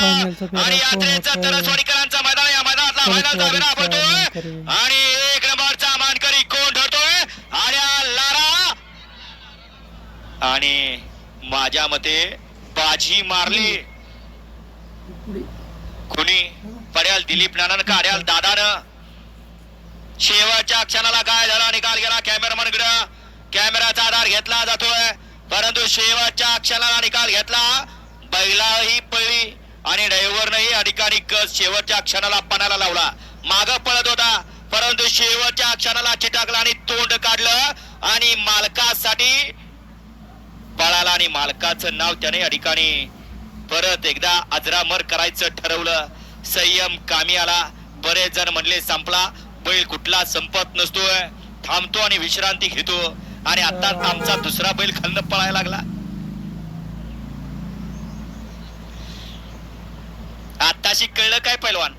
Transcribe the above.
फायनलचा फेरा आणि कोण यात्रेचा होतोय? तरसवाडीकरांचा मैदान या मैदानातला फेरा वारीचा पडतोय? आणि एक नंबरचा मानकरी कोण ठरतोय? आर्या लारा. आणि माझ्या मते बाजी मारली. कुणी? पड्याल दिलीप नानान का? अड्याल दादानं. शेवटच्या क्षणाला काय झाला? निकाल गेला. कॅमेरामन कॅमेराचा आधार घेतला जातोय. परंतु शेवटच्या क्षणाला निकाल घेतला. बैलाही पळली आणि ड्रायव्हरनंही या कस शेवटच्या क्षणाला पणाला लावला. माग पळत होता परंतु शेवटच्या क्षणाला चिटाकला आणि तोंड काढलं आणि मालकासाठी पळाला आणि मालकाचं नाव त्याने या ठिकाणी परत एकदा अजरामर करायचं ठरवलं. संयम कामी आला बरेच जण म्हणले संपला. बैल कुठला संपत नसतोय. थांबतो आणि विश्रांती घेतो. आणि आता आमचा दुसरा बैल खंड पळायला लागला. नाशिक कळलं काय पैलवान?